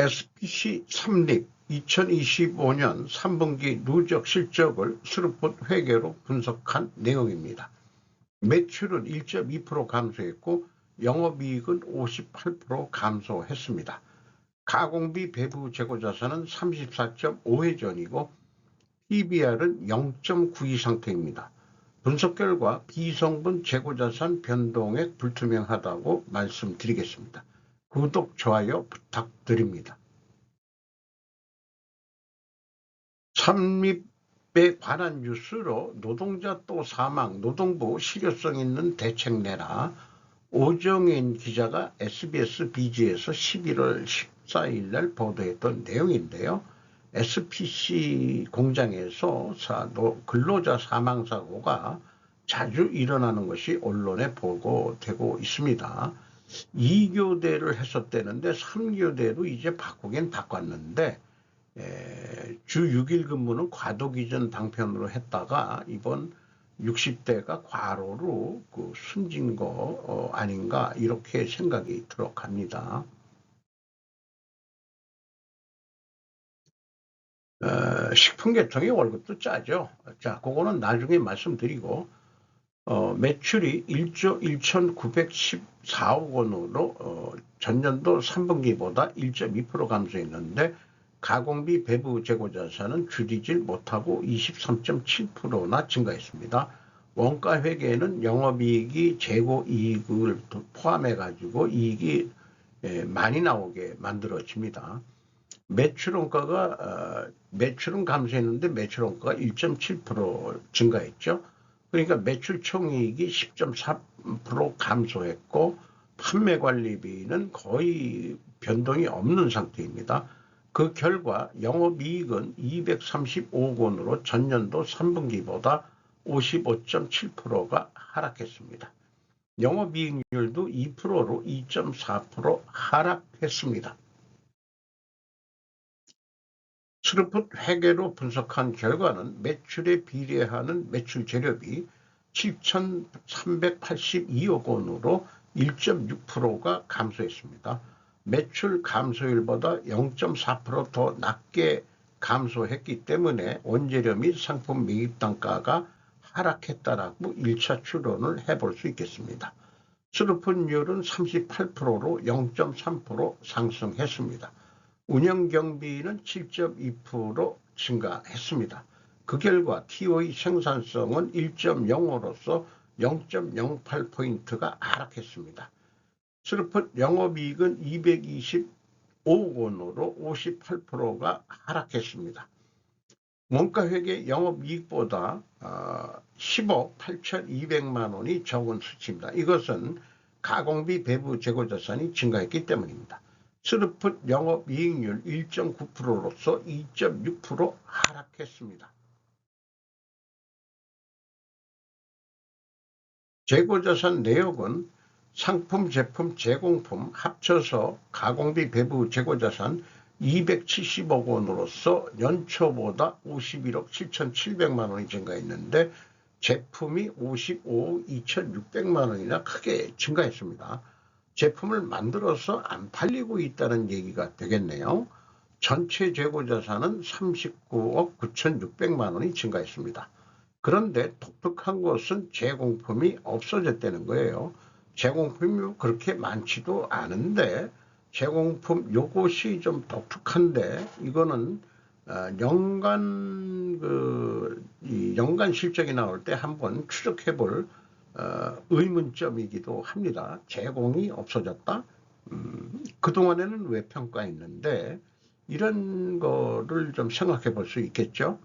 SPC 3립 2025년 3분기 누적 실적을 스루풋 회계로 분석한 내용입니다. 매출은 1.2% 감소했고 영업이익은 58% 감소했습니다. 가공비 배부 재고자산은 34.5회 전이고 PBR은 0.92 상태입니다. 분석 결과 비성분 재고자산 변동액 불투명하다고 말씀드리겠습니다. 구독, 좋아요 부탁드립니다. 삼립에 관한 뉴스로 노동자 또 사망, 노동부 실효성 있는 대책 내라 오정인 기자가 SBS 비지에서 11월 14일 날 보도했던 내용인데요. SPC 공장에서 근로자 사망 사고가 자주 일어나는 것이 언론에 보고되고 있습니다. 2교대를 했었대는데 3교대로 이제 바꾸긴 바꿨는데 에, 주 6일 근무는 과도 기준 방편으로 했다가 이번 60대가 과로로 그 숨진 거 어, 아닌가 이렇게 생각이 들어갑니다. 어, 식품 계통의 월급도 짜죠. 자, 그거는 나중에 말씀드리고 어, 매출이 1조 1,914억 원으로 어, 전년도 3분기보다 1.2% 감소했는데 가공비 배부 재고 자산은 줄이질 못하고 23.7%나 증가했습니다. 원가 회계에는 영업이익이 재고 이익을 포함해 가지고 이익이 예, 많이 나오게 만들어집니다. 매출 원가가 어, 매출은 감소했는데 매출 원가가 1.7% 증가했죠. 그러니까 매출 총이익이 10.4% 감소했고 판매 관리비는 거의 변동이 없는 상태입니다. 그 결과 영업이익은 235억 원으로 전년도 3분기보다 55.7%가 하락했습니다. 영업이익률도 2%로 2.4% 하락했습니다. 스루풋 회계로 분석한 결과는 매출에 비례하는 매출 재료비 7,382억 원으로 1.6%가 감소했습니다. 매출 감소율보다 0.4%더 낮게 감소했기 때문에 원재료 및 상품 매입 단가가 하락했다라고 1차 추론을 해볼 수 있겠습니다. 수루풋율은 38%로 0.3% 상승했습니다. 운영 경비는 7.2% 증가했습니다. 그 결과 TOE 생산성은 1.05로서 0.08포인트가 하락했습니다. 스루풋 영업이익은 225억 원으로 58%가 하락했습니다. 원가회계 영업이익보다 10억 어, 8,200만 원이 적은 수치입니다. 이것은 가공비 배부 재고 자산이 증가했기 때문입니다. 스루풋 영업이익률 1.9%로서 2.6% 하락했습니다. 재고자산 내역은 상품, 제품, 제공품 합쳐서 가공비 배부 재고자산 270억 원으로서 연초보다 51억 7,700만 원이 증가했는데 제품이 55억 2,600만 원이나 크게 증가했습니다. 제품을 만들어서 안 팔리고 있다는 얘기가 되겠네요. 전체 재고 자산은 39억 9,600만 원이 증가했습니다. 그런데 독특한 것은 제공품이 없어졌다는 거예요. 제공품이 그렇게 많지도 않은데 제공품 요것이 좀 독특한데 이거는 어, 연간 그 연간 실적이 나올 때 한번 추적해 볼 어, 의문점이기도 합니다. 제공이 없어졌다. 음, 그동안에는 왜 평가했는데 이런 거를 좀 생각해 볼 수 있겠죠.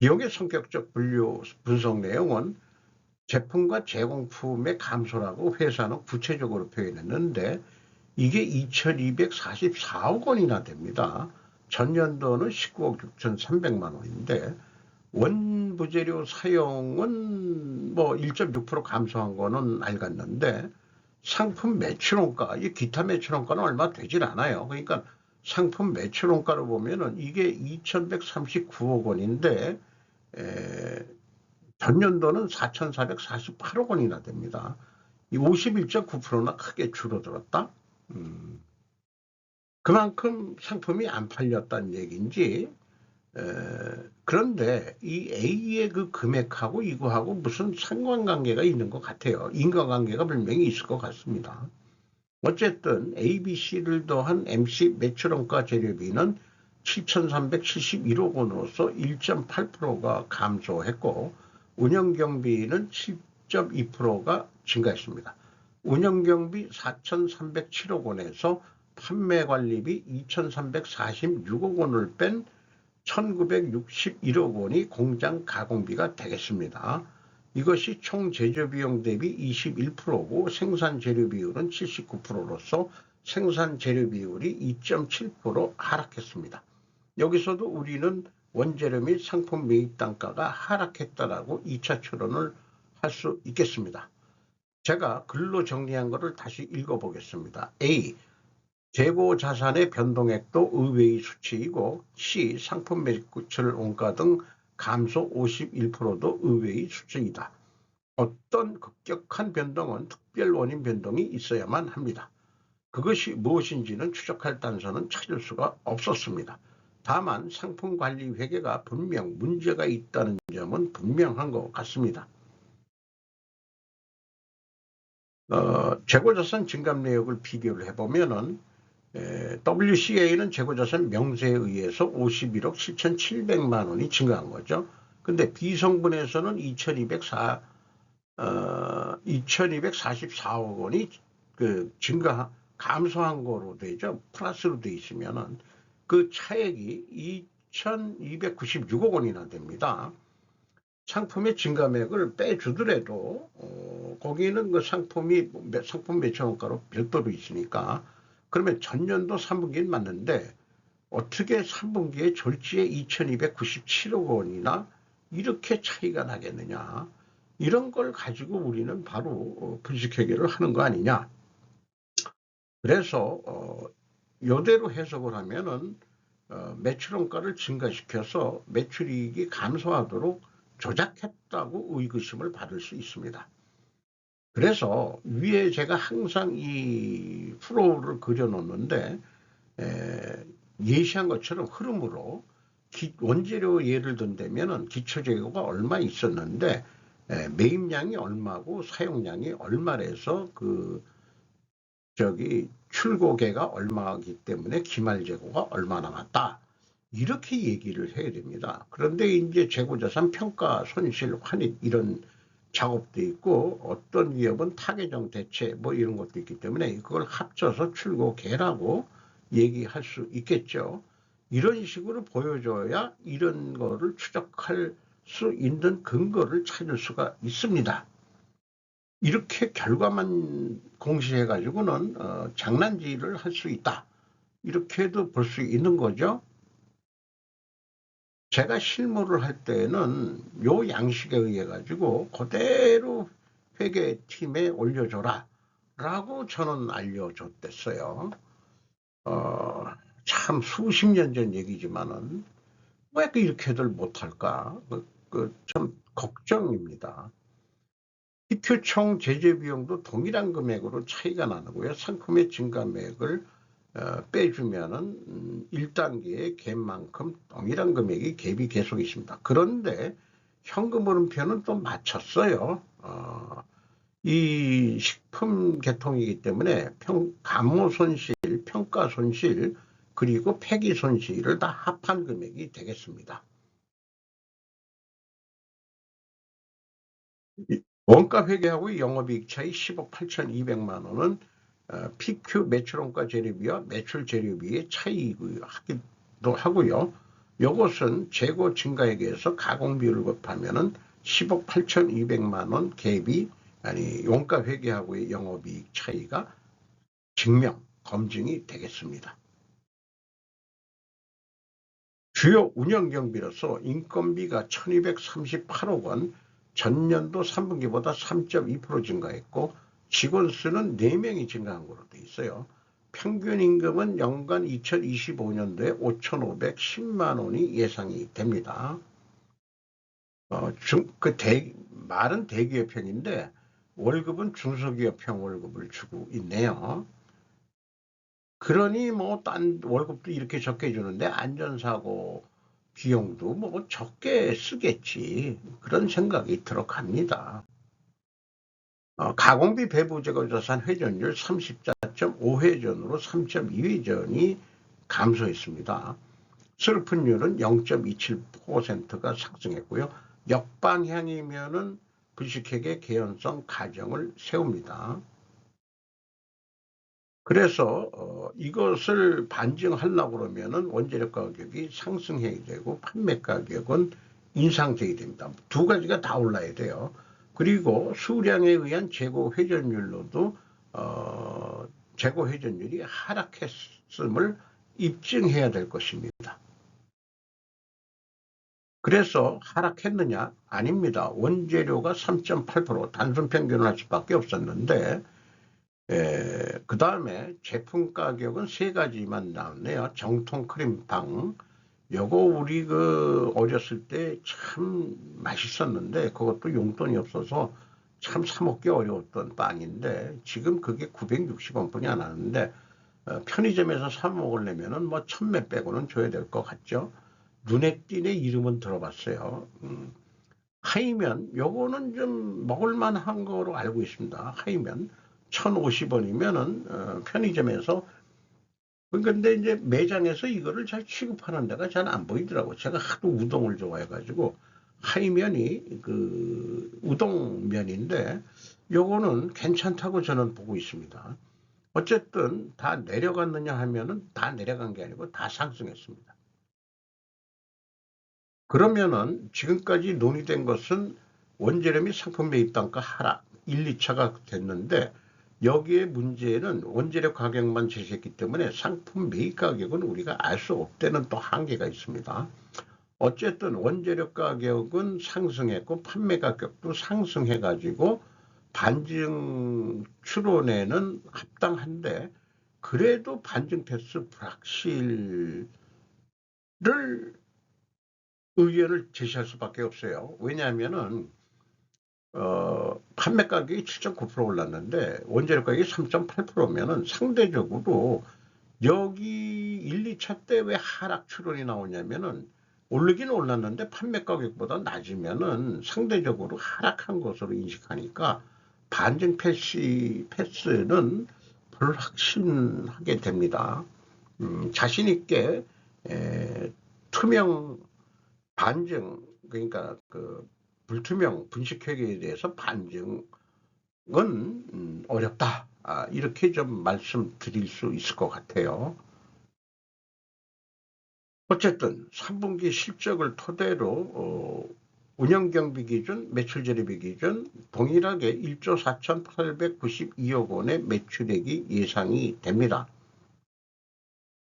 비용의 성격적 분류 분석 내용은 제품과 제공품의 감소라고 회사는 구체적으로 표현했는데 이게 2244억 원이나 됩니다. 전년도는 19억 6,300만 원인데 원 부재료 사용은 뭐 1.6% 감소한 거는 알겠는데 상품 매출원가, 이 기타 매출원가는 얼마 되질 않아요. 그러니까 상품 매출원가로 보면은 이게 2,139억 원인데 에, 전년도는 4,448억 원이나 됩니다. 이 51.9%나 크게 줄어들었다. 음, 그만큼 상품이 안 팔렸다는 얘기인지 에, 그런데 이 A의 그 금액하고 이거하고 무슨 상관관계가 있는 것 같아요. 인과관계가 분명히 있을 것 같습니다. 어쨌든 A, B, C를 더한 MC 매출원가 재료비는 7,371억 원으로서 1.8%가 감소했고 운영경비는 7.2%가 증가했습니다. 운영경비 4,307억 원에서 판매관리비 2,346억 원을 뺀 1,961억 원이 공장 가공비가 되겠습니다. 이것이 총 제조 비용 대비 21%고 생산 재료 비율은 79%로서 생산 재료 비율이 2.7% 하락했습니다. 여기서도 우리는 원재료 및 상품 매입 단가가 하락했다라고 2차 추론을 할 수 있겠습니다. 제가 글로 정리한 것을 다시 읽어보겠습니다. A. 재고 자산의 변동액도 의외의 수치이고 C. 상품 매출 원가 등 감소 51%도 의외의 수치이다. 어떤 급격한 변동은 특별 원인 변동이 있어야만 합니다. 그것이 무엇인지는 추적할 단서는 찾을 수가 없었습니다. 다만 상품 관리 회계가 분명 문제가 있다는 점은 분명한 것 같습니다. 어, 재고자산 증감 내역을 비교를 해보면은 에, WCA는 재고자산 명세에 의해서 51억 7,700만 원이 증가한 거죠. 근데 비성분에서는 2,204 어, 2,244억 원이 그 증가 감소한 거로 되죠. 플러스로 돼 있으면은 그 차액이 2,296억 원이나 됩니다. 상품의 증감액을 빼주더라도 어, 거기는 그 상품이 상품 매출원가로 별도로 있으니까 그러면 전년도 3분기는 맞는데 어떻게 3분기에 졸지에 2,297억 원이나 이렇게 차이가 나겠느냐 이런 걸 가지고 우리는 바로 어, 분식회계를 하는 거 아니냐 그래서 어, 요대로 해석을 하면은 어, 매출원가를 증가시켜서 매출이익이 감소하도록 조작했다고 의구심을 받을 수 있습니다. 그래서 위에 제가 항상 이 프로를 그려놓는데 에, 예시한 것처럼 흐름으로 기, 원재료 예를 든다면은 기초 재고가 얼마 있었는데 에, 매입량이 얼마고 사용량이 얼마래서 그 저기 출고계가 얼마이기 때문에 기말 재고가 얼마 남았다. 이렇게 얘기를 해야 됩니다. 그런데 이제 재고자산 평가, 손실, 환입 이런 작업도 있고 어떤 기업은 타계정 대체 뭐 이런 것도 있기 때문에 그걸 합쳐서 출고계라고 얘기할 수 있겠죠. 이런 식으로 보여줘야 이런 거를 추적할 수 있는 근거를 찾을 수가 있습니다. 이렇게 결과만 공시해 가지고는 어, 장난질을 할 수 있다. 이렇게도 볼 수 있는 거죠. 제가 실무를 할 때는 요 양식에 의해 가지고 그대로 회계팀에 올려줘라 라고 저는 알려줬댔어요. 어, 참 수십 년 전 얘기지만은 왜 이렇게들 못할까 그, 그 참 걱정입니다. 기표총 제재 비용도 동일한 금액으로 차이가 나고요. 상품의 증가액을 어, 빼주면은 음, 1단계의 갭만큼 동일한 금액이 갭이 계속 있습니다. 그런데 현금 흐름표는 또 맞췄어요. 어, 이 식품 계통이기 때문에 평, 감모 손실, 평가 손실, 그리고 폐기 손실을 다 합한 금액이 되겠습니다. 원가 회계하고 영업이익 차이 10억 8,200만 원은 어, PQ 매출원가 재료비와 매출 재료비의 차이기도 하고요. 이것은 재고 증가액에서 가공비를 곱하면은 10억 8,200만 원 갭이 아니 원가 회계하고의 영업이익 차이가 증명 검증이 되겠습니다. 주요 운영 경비로서 인건비가 1238억 원, 전년도 3분기보다 3.2% 증가했고 직원 수는 4명이 증가한 걸로 돼 있어요. 평균 임금은 연간 2025년도에 5,510만 원이 예상이 됩니다. 어, 중, 그 대, 말은 대기업형인데 월급은 중소기업형 월급을 주고 있네요. 그러니 뭐 딴 월급도 이렇게 적게 주는데 안전사고 비용도 뭐 적게 쓰겠지 그런 생각이 들어갑니다. 어, 가공비 배부 제거자산 회전율 34.5회전으로 3.2회전이 감소했습니다. 슬픈율은 0.27%가 상승했고요. 역방향이면은 불식핵의 개연성 가정을 세웁니다. 그래서 어, 이것을 반증하려고 그러면은 원재료 가격이 상승해야 되고 판매 가격은 인상돼야 됩니다. 두 가지가 다 올라야 돼요. 그리고 수량에 의한 재고 회전율로도 어, 재고 회전율이 하락했음을 입증해야 될 것입니다. 그래서 하락했느냐? 아닙니다. 원재료가 3.8% 단순 평균을 할 수밖에 없었는데 그 다음에 제품 가격은 세 가지만 나왔네요. 정통 크림빵. 요거 우리 그 어렸을 때 참 맛있었는데 그것도 용돈이 없어서 참 사먹기 어려웠던 빵인데 지금 그게 960원뿐이 안 하는데 어, 편의점에서 사 먹으려면은 뭐 천몇 백원은 줘야 될 것 같죠. 눈에 띄네 이름은 들어봤어요. 음. 하이면 요거는 좀 먹을만한 거로 알고 있습니다. 하이면 1,050원이면은 어, 편의점에서 근데 이제 매장에서 이거를 잘 취급하는 데가 잘 안 보이더라고. 제가 하도 우동을 좋아해가지고 하이면이 그 우동면인데 요거는 괜찮다고 저는 보고 있습니다. 어쨌든 다 내려갔느냐 하면은 다 내려간 게 아니고 다 상승했습니다. 그러면은 지금까지 논의된 것은 원재료 및 상품 매입 단가 하락 1, 2차가 됐는데 여기에 문제는 원재료 가격만 제시했기 때문에 상품 매입 가격은 우리가 알 수 없다는 또 한계가 있습니다. 어쨌든 원재료 가격은 상승했고 판매 가격도 상승해 가지고 반증 추론에는 합당한데 그래도 반증 패스 불확실을 의견을 제시할 수밖에 없어요. 왜냐하면은 어, 판매 가격이 7.9% 올랐는데 원재료 가격이 3.8%면은 상대적으로 여기 1, 2차 때 왜 하락 추론이 나오냐면은 오르긴 올랐는데 판매 가격보다 낮으면은 상대적으로 하락한 것으로 인식하니까 반증 패시, 패스는 불확신하게 됩니다. 음, 자신있게 에, 투명 반증, 그러니까 그 불투명 분식회계에 대해서 반증은 음, 어렵다. 아, 이렇게 좀 말씀드릴 수 있을 것 같아요. 어쨌든 3분기 실적을 토대로 어, 운영경비 기준, 매출 재료비 기준 동일하게 1조 4,892억 원의 매출액이 예상이 됩니다.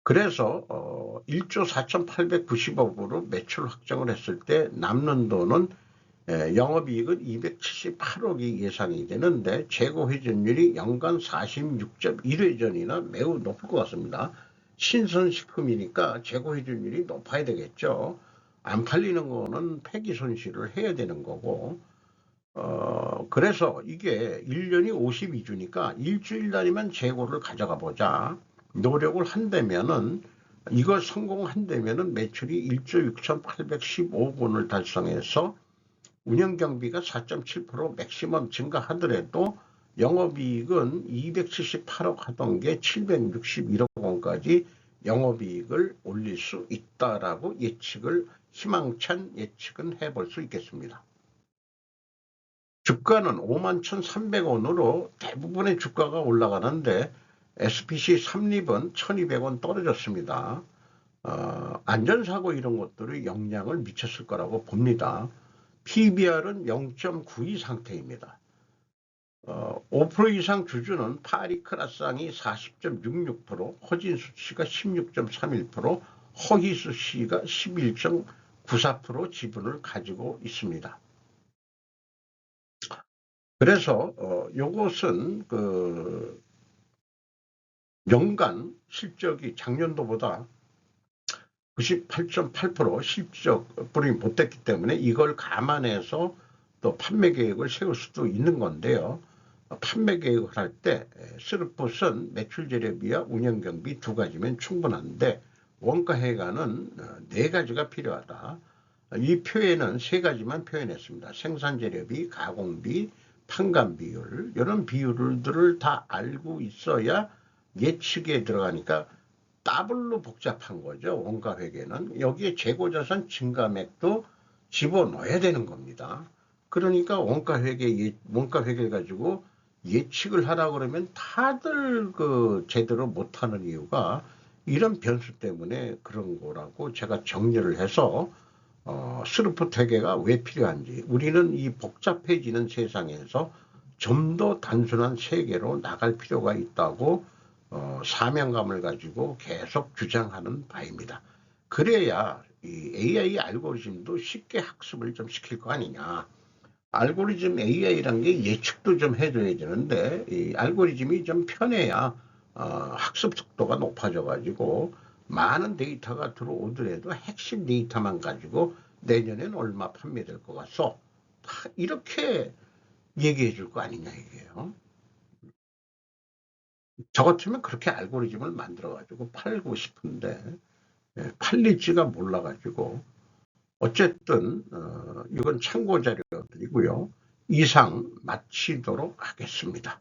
그래서 어, 1조 4,890억으로 매출 확정을 했을 때 남는 돈은 예, 영업이익은 278억이 예상이 되는데 재고 회전율이 연간 46.1회전이나 매우 높을 것 같습니다. 신선식품이니까 재고 회전율이 높아야 되겠죠. 안 팔리는 거는 폐기 손실을 해야 되는 거고 어 그래서 이게 1년이 52주니까 일주일 단위만 재고를 가져가 보자. 노력을 한다면은 이걸 성공한다면은 매출이 1조 6,815억 원을 달성해서 운영 경비가 4.7% 맥시멈 증가하더라도 영업이익은 278억 하던 게 761억 원까지 영업이익을 올릴 수 있다라고 예측을 희망찬 예측은 해볼 수 있겠습니다. 주가는 51,300원으로 대부분의 주가가 올라가는데 SPC 3립은 1,200원 떨어졌습니다. 어, 안전사고 이런 것들이 영향을 미쳤을 거라고 봅니다. PBR은 0.92 상태입니다. 어, 5% 이상 주주는 파리크라상이 40.66%, 허진수 씨가 16.31%, 허희수 씨가 11.94% 지분을 가지고 있습니다. 그래서 어, 요것은 그 연간 실적이 작년도보다 98.8% 실적뿐이 못됐기 때문에 이걸 감안해서 또 판매 계획을 세울 수도 있는 건데요. 판매 계획을 할 때 스르폿은 매출 재료비와 운영 경비 두 가지면 충분한데 원가 해가는 어, 네 가지가 필요하다. 이 표에는 세 가지만 표현했습니다. 생산 재료비, 가공비, 판관 비율 이런 비율들을 다 알고 있어야 예측에 들어가니까 더블로 복잡한 거죠. 원가 회계는 여기에 재고자산 증가액도 집어넣어야 되는 겁니다. 그러니까 원가 회계 예- 원가 회계를 가지고 예측을 하라 그러면 다들 그 제대로 못하는 이유가 이런 변수 때문에 그런 거라고 제가 정리를 해서 어, 스루프 회계가 왜 필요한지 우리는 이 복잡해지는 세상에서 좀 더 단순한 세계로 나갈 필요가 있다고 어, 사명감을 가지고 계속 주장하는 바입니다. 그래야 이 AI 알고리즘도 쉽게 학습을 좀 시킬 거 아니냐. 알고리즘 AI란 게 예측도 좀 해줘야 되는데 이 알고리즘이 좀 편해야 어, 학습 속도가 높아져 가지고 많은 데이터가 들어오더라도 핵심 데이터만 가지고 내년엔 얼마 판매될 것 같소. 다 이렇게 얘기해 줄 거 아니냐 이게요. 저 같으면 그렇게 알고리즘을 만들어 가지고 팔고 싶은데 예, 팔릴지가 몰라 가지고 어쨌든 어, 이건 참고 자료들이고요. 이상 마치도록 하겠습니다.